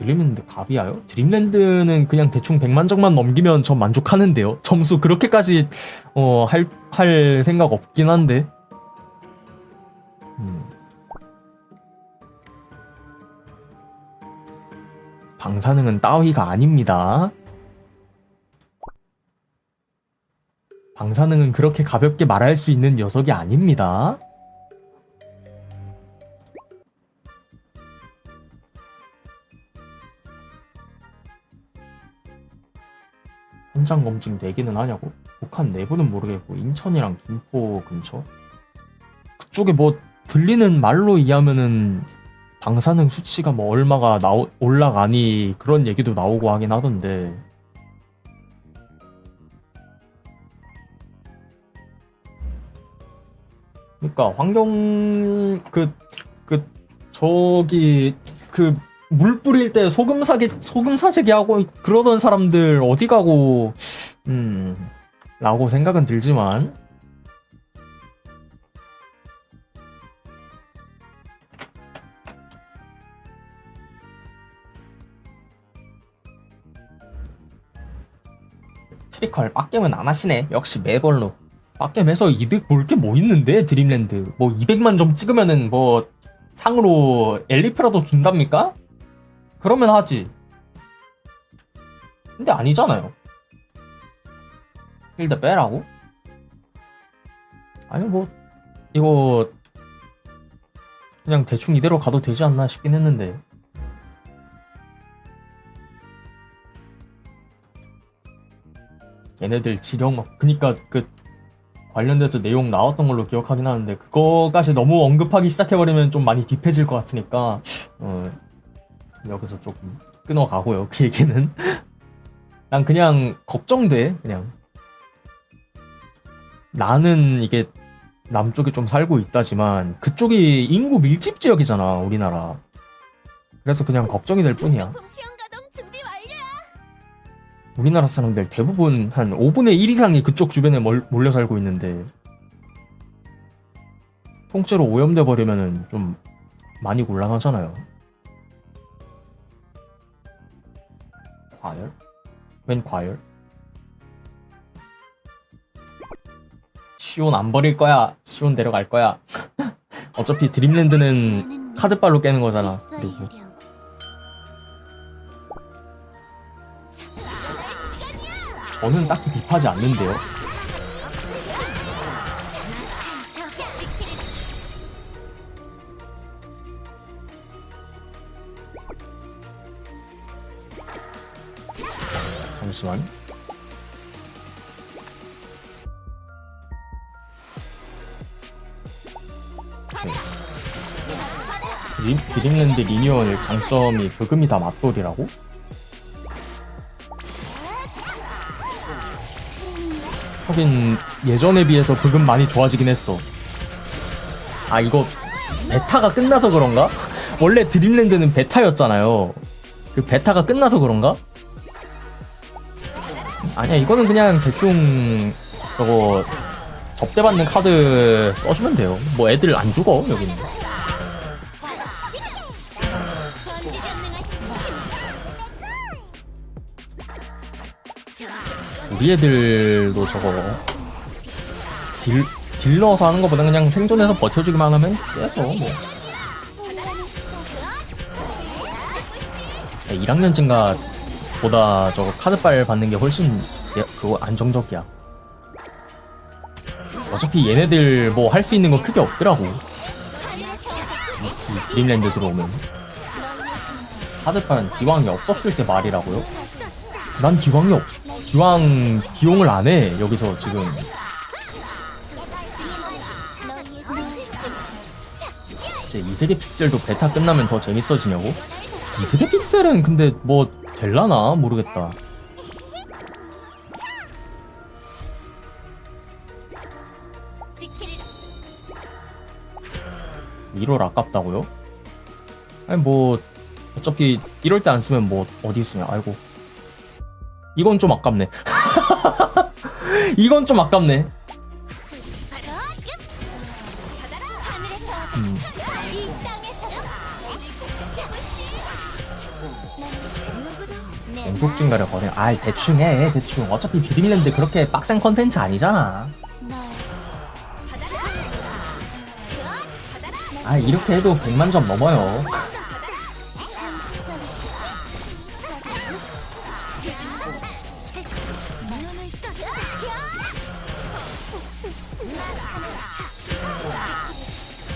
드림랜드 갑이야요? 드림랜드는 그냥 대충 100만 점만 넘기면 전 만족하는데요. 점수 그렇게까지 어, 할, 할 생각 없긴 한데. 음. 방사능은 따위가 아닙니다. 방사능은 그렇게 가볍게 말할 수 있는 녀석이 아닙니다. 현장 검증 내기는 하냐고? 북한 내부는 모르겠고 인천이랑 김포 근처? 그쪽에 뭐 들리는 말로 이해하면은 방사능 수치가 뭐 얼마가 나오, 올라가니 그런 얘기도 나오고 하긴 하던데 그러니까 환경 그 그 저기 그 물 뿌릴 때 소금 사기 소금 사재기 하고 그러던 사람들 어디 가고 음 라고 생각은 들지만. 트리컬 빡겜은 안 하시네. 역시 매벌로. 빡겜해서 이득 볼 게 뭐 있는데 드림랜드. 뭐 200만 점 찍으면은 뭐 상으로 엘리프라도 준답니까? 그러면 하지. 근데 아니잖아요. 필드 빼라고? 아니 뭐 이거 그냥 대충 이대로 가도 되지 않나 싶긴 했는데. 얘네들 지령 막 그니까 그 관련돼서 내용 나왔던 걸로 기억하긴 하는데 그거까지 너무 언급하기 시작해버리면 좀 많이 딥해질 것 같으니까 어, 여기서 조금 끊어가고요 그 얘기는 난 그냥 걱정돼 그냥 나는 이게 남쪽에 좀 살고 있다지만 그쪽이 인구 밀집 지역이잖아 우리나라 그래서 그냥 걱정이 될 뿐이야. 우리나라 사람들 대부분 한 5분의 1 이상이 그쪽 주변에 몰, 몰려 살고 있는데 통째로 오염돼 버리면은 좀 많이 곤란하잖아요. 과열? 웬 과열? 시온 안 버릴 거야. 시온 데려갈 거야. 어차피 드림랜드는 카드빨로 깨는 거잖아. 그리고 저는 딱히 딥하지 않는데요. 잠시만. 네. 드림, 드림랜드 리니언 장점이 부금이 다 맞돌이라고? 하긴 예전에 비해서 부금 많이 좋아지긴 했어. 아 이거 베타가 끝나서 그런가? 원래 드림랜드는 베타였잖아요. 그 베타가 끝나서 그런가? 아니야 이거는 그냥 대충 저거 접대받는 카드 써주면 돼요. 뭐 애들 안 죽어 여기는. 우리 애들도 저거 딜, 딜러서 하는 것보다 그냥 생존해서 버텨주기만 하면 깨서 뭐 1학년쯤가 보다 저거 카드빨 받는 게 훨씬 예- 그거 안정적이야 어차피 얘네들 뭐 할 수 있는 거 크게 없더라고 드림랜드 들어오면 카드빨은 기왕이 없었을 때 말이라고요? 난 기왕이 없 기왕 기용을 안 해 여기서 지금 이제 이세계 픽셀도 베타 끝나면 더 재밌어지냐고? 이세계 픽셀은 근데 뭐 될라나 모르겠다. 이럴 아깝다고요? 아니 뭐 어차피 이럴 때 안 쓰면 뭐 어디 있으면 아이고 이건 좀 아깝네. 이건 좀 아깝네. 음. 연속 증가를 거래. 아이 대충 해 대충. 어차피 드림랜드 그렇게 빡센 컨텐츠 아니잖아. 아 이렇게 해도 100만 점 넘어요.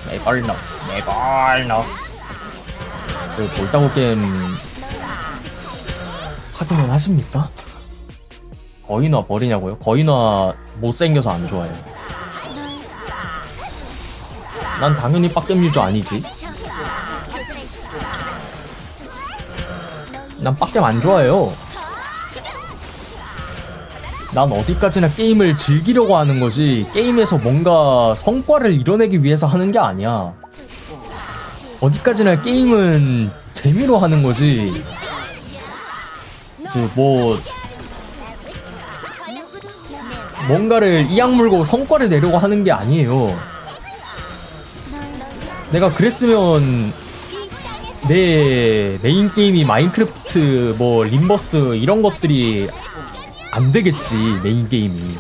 매벌 넣, 매벌 넣. 그 볼따고 게임 하기는 하십니까? 거인화 버리냐고요? 거인화 못생겨서 안 좋아해요. 난 당연히 빡겜 유저 아니지. 난 빡겜 안 좋아해요. 난 어디까지나 게임을 즐기려고 하는 거지, 게임에서 뭔가 성과를 이뤄내기 위해서 하는 게 아니야. 어디까지나 게임은 재미로 하는 거지. 이제 뭐, 뭔가를 이악 물고 성과를 내려고 하는 게 아니에요. 내가 그랬으면 내 메인 게임이 마인크래프트, 뭐 림버스 이런 것들이 안 되겠지 메인 게임이.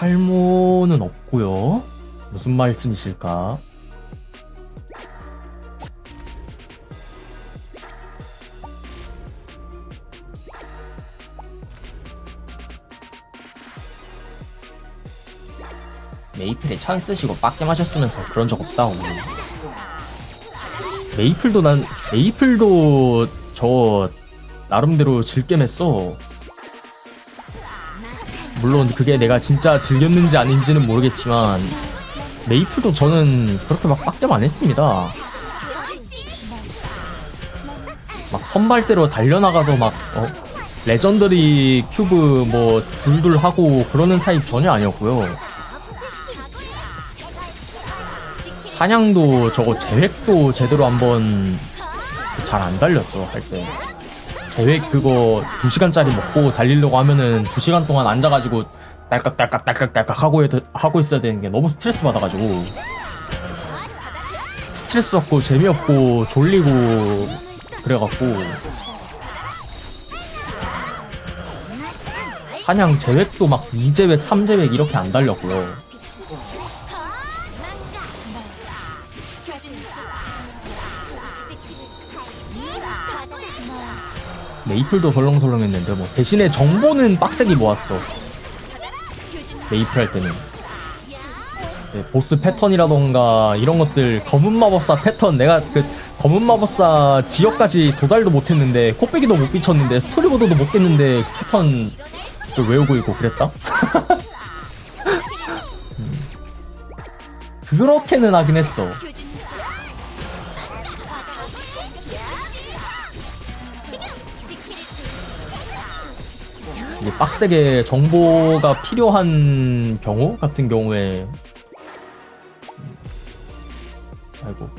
탈모는 없고요. 무슨 말씀이실까? 메이플에 찬 쓰시고 빡게 마셨으면서 그런 적 없다고. 메이플도 난 메이플도 저 나름대로 즐겜했어. 물론 그게 내가 진짜 즐겼는지 아닌지는 모르겠지만 메이플도 저는 그렇게 막 빡겜 안 했습니다. 막 선발대로 달려나가서 막 어? 레전더리 큐브 뭐 둘둘 하고 그러는 타입 전혀 아니었고요. 사냥도 저거 제획도 제대로 한번 잘 안 달렸어 할 때. 계획 그거 2시간짜리 먹고 달리려고 하면은 2시간 동안 앉아가지고 딸깍딸깍 딸깍딸깍 하고, 하고 있어야 되는 게 너무 스트레스 받아가지고. 스트레스 받고 재미없고 졸리고 그래갖고. 사냥 제획도 막 2제획 3제획 이렇게 안 달렸고요 메이플도 설렁설렁했는데 뭐 대신에 정보는 빡세게 모았어 메이플 할 때는 네, 보스 패턴이라던가 이런 것들 검은 마법사 패턴 내가 그 검은 마법사 지역까지 도달도 못했는데 코빼기도 못 비쳤는데 스토리보드도 못 깼는데 패턴 그 외우고 있고 그랬다? 음. 그렇게는 하긴 했어 이게 빡세게 정보가 필요한 경우 같은 경우에 음, 아이고.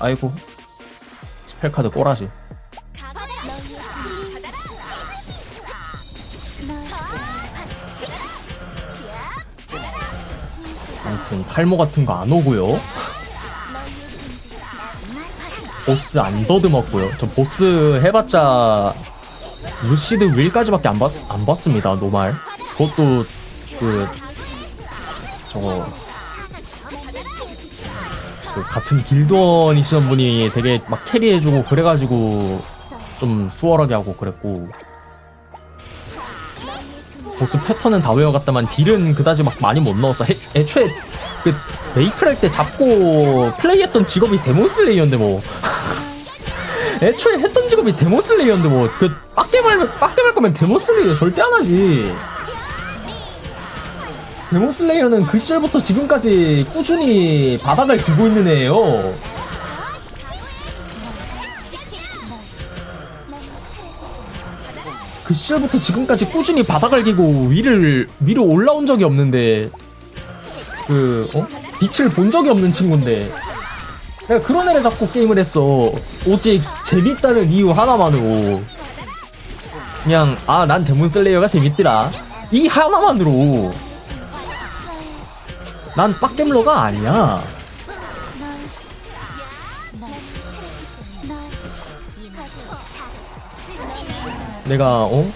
아이고. 스펠카드 꼬라지. 아무튼 탈모 같은 거 안 오고요. 보스 안 더듬었고요. 저 보스 해봤자 루시드 윌까지밖에 안, 봤, 안 봤습니다 노말. 그것도 그 저거 그 같은 길드원이시던 분이 되게 막 캐리해주고 그래가지고 좀 수월하게 하고 그랬고. 보스 패턴은 다 외워갔다만 딜은 그다지 막 많이 못 넣었어. 애, 애초에 그 메이플 할 때 잡고 플레이했던 직업이 데몬 슬레이어인데 뭐 애초에 했던 직업이 데몬슬레이어인데 뭐그 빡게 말 빡게 말 거면 데몬슬레이어 절대 안 하지. 데몬슬레이어는 그 시절부터 지금까지 꾸준히 바닥을 기고 있는 애예요. 그 시절부터 지금까지 꾸준히 바닥을 기고 위를 위로 올라온 적이 없는데 그 어? 빛을 본 적이 없는 친구인데 내가 그런 애를 잡고 게임을 했어. 오직 재밌다는 이유 하나만으로. 그냥 아 난 데몬슬레이어가 재밌더라 이 하나만으로 난 빡겜러가 아니야 내가 어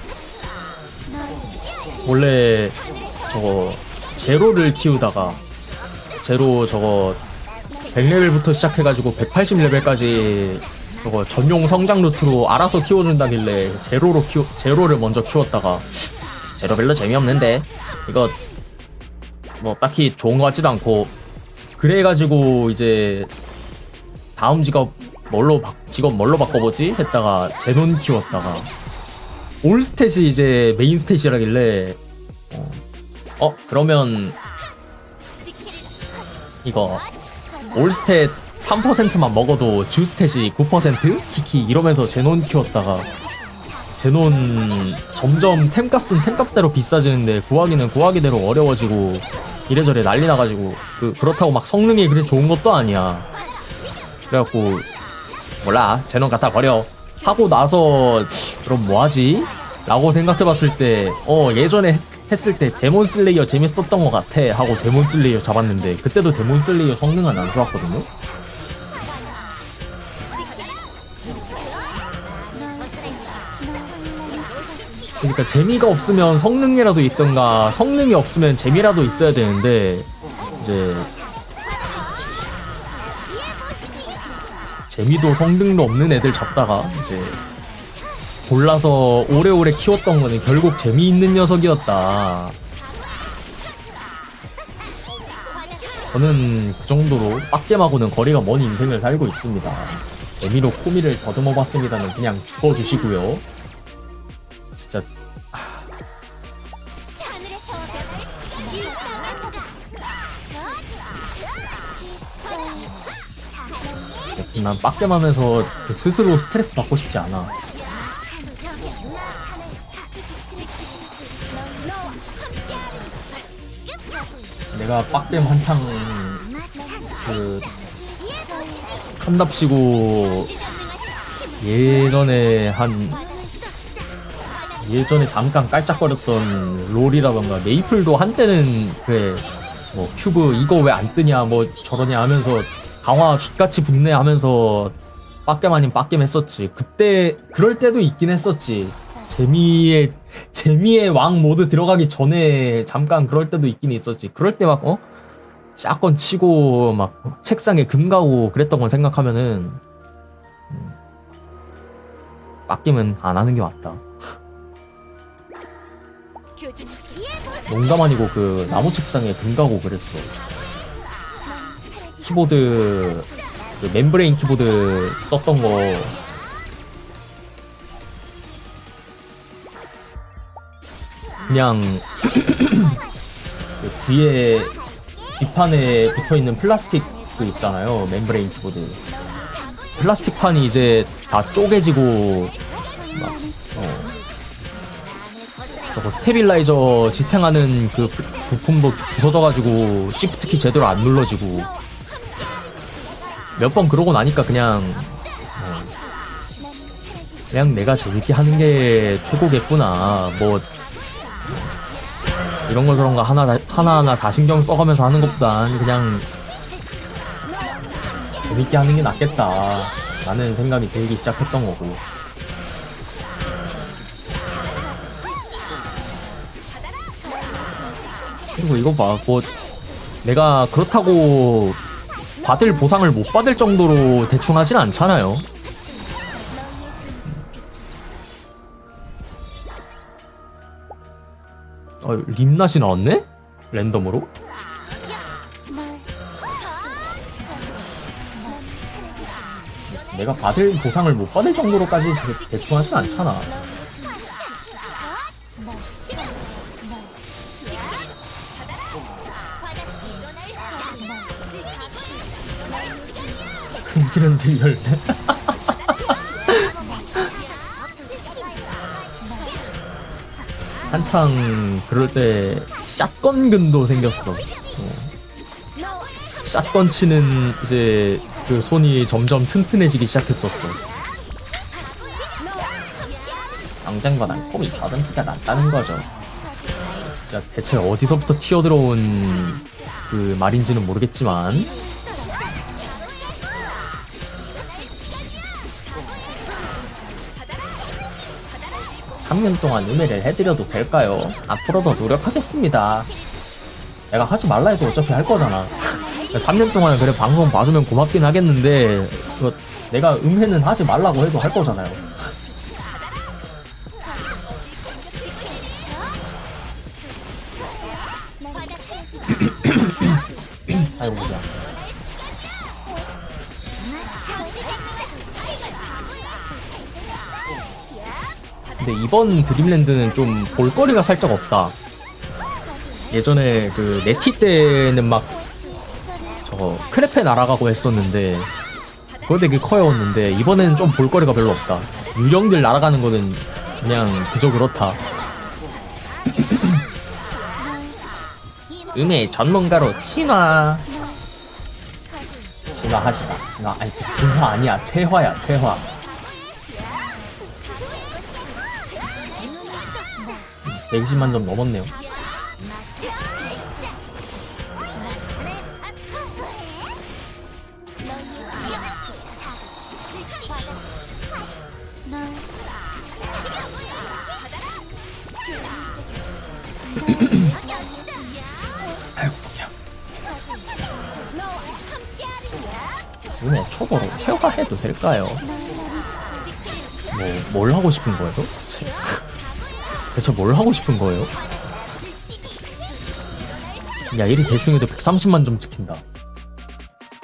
원래 저거 제로를 키우다가 제로 저거 100레벨부터 시작해가지고 180레벨까지 저거 전용 성장 루트로 알아서 키워준다길래 제로로 키워 제로를 먼저 키웠다가 제로 별로 재미없는데 이거 뭐 딱히 좋은 것 같지도 않고 그래가지고 이제 다음 직업 뭘로 바, 직업 뭘로 바꿔보지? 했다가 제논 키웠다가 올 스탯이 이제 메인 스탯이라길래 어, 어 그러면 이거 올 스탯 3%만 먹어도 주 스탯이 9% 키키 이러면서 제논 키웠다가 제논 점점 템값은 템값대로 비싸지는데 구하기는 구하기대로 어려워지고 이래저래 난리 나가지고 그 그렇다고 막 성능이 그리 좋은 것도 아니야. 그래갖고 몰라 제논 갖다 버려. 하고 나서 그럼 뭐하지? 라고 생각해봤을 때 어 예전에 했- 했을 때 데몬 슬레이어 재밌었던 것 같아 하고 데몬 슬레이어 잡았는데 그때도 데몬 슬레이어 성능은 안 좋았거든요? 그러니까 재미가 없으면 성능이라도 있던가 성능이 없으면 재미라도 있어야 되는데 이제 재미도 성능도 없는 애들 잡다가 이제 골라서 오래오래 키웠던 거는 결국 재미있는 녀석이었다. 저는 그 정도로 빡겜하고는 거리가 먼 인생을 살고 있습니다. 재미로 코미를 더듬어 봤습니다는 그냥 죽어주시고요. 진짜 난 빡겜하면서 그 스스로 스트레스 받고 싶지 않아. 내가 빡겜 한창 그 한답시고 예전에 한 예전에 잠깐 깔짝거렸던 롤이라던가 메이플도 한때는 그래 뭐 큐브 이거 왜 안 뜨냐 뭐 저러냐 하면서 강화 쥐같이 붙네 하면서 빡겜 아닌 빡겜 했었지. 그때 그럴 때도 있긴 했었지. 재미의 재미의 왕 모드 들어가기 전에 잠깐 그럴 때도 있긴 있었지. 그럴 때 막 어? 샷건 치고 막 책상에 금 가고 그랬던 걸 생각하면은 음, 빡겜은 안 하는 게 맞다. 농담 아니고 그 나무 책상에 금 가고 그랬어. 키보드 그 멤브레인 키보드 썼던 거 그냥 그 뒤에 뒷판에 붙어 있는 플라스틱 그 있잖아요. 멤브레인 키보드. 플라스틱 판이 이제 다 쪼개지고 막 어, 저거 스테빌라이저 지탱하는 그 부- 부품도 부서져가지고 시프트키 제대로 안 눌러지고 몇 번 그러고 나니까 그냥 어, 그냥 내가 재밌게 하는 게 최고겠구나. 뭐 이런 거 저런 거 하나 다- 하나하나 다 신경 써가면서 하는 것보단 그냥 재밌게 하는 게 낫겠다. 라는 생각이 들기 시작했던 거고. 그리고 이거 봐, 뭐, 내가 그렇다고 받을 보상을 못 받을 정도로 대충 하진 않잖아요. 어, 림낫이 나왔네? 랜덤으로? 내가 받을 보상을 못 받을 정도로까지 대- 대충 하진 않잖아. 흔들흔들 열매. 한창 그럴 때 샷건 근도 생겼어. 어. 샷건 치는 이제 그 손이 점점 튼튼해지기 시작했었어. 경쟁보단 폼이 더듬기가 낫다는 거죠. 진짜 대체 어디서부터 튀어들어온 그 말인지는 모르겠지만 3년 동안 음해를 해드려도 될까요? 앞으로도 노력하겠습니다. 내가 하지 말라 해도 어차피 할 거잖아. 3년 동안 그래 방송 봐주면 고맙긴 하겠는데 그거 내가 음해는 하지 말라고 해도 할 거잖아요. 근데 이번 드림랜드는 좀 볼거리가 살짝 없다. 예전에 그 네티 때는 막 저거 크레페 날아가고 했었는데 그거 되게 커였는데 이번에는 좀 볼거리가 별로 없다. 유령들 날아가는 거는 그냥 그저 그렇다. 음의 전문가로 진화. 진화하지 마. 진화 아니 그 진화 아니야. 퇴화야. 퇴화. 120만 점 넘었네요. 초보로 퇴화해도 될까요? 뭐 뭘 하고 싶은 거예요? 대체 뭘 하고 싶은 거예요? 야 일이 대충해도 130만 점 찍힌다.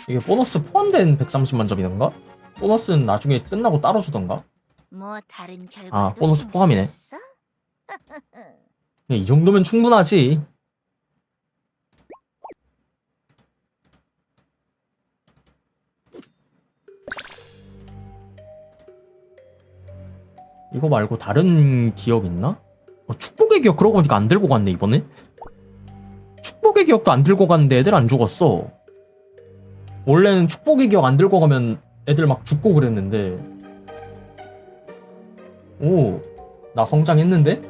이게 보너스 포함된 130만 점이던가? 보너스는 나중에 끝나고 따로 주던가? 뭐 다른 아, 보너스 포함이네. 야, 이 정도면 충분하지. 이거 말고 다른 기억 있나? 어, 축복의 기억 그러고 보니까 안 들고 갔네 이번에. 축복의 기억도 안 들고 갔는데 애들 안 죽었어. 원래는 축복의 기억 안 들고 가면 애들 막 죽고 그랬는데. 오, 나 성장했는데?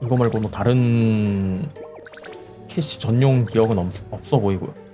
이거 말고 뭐 다른 캐시 전용 기억은 없, 없어 보이고요.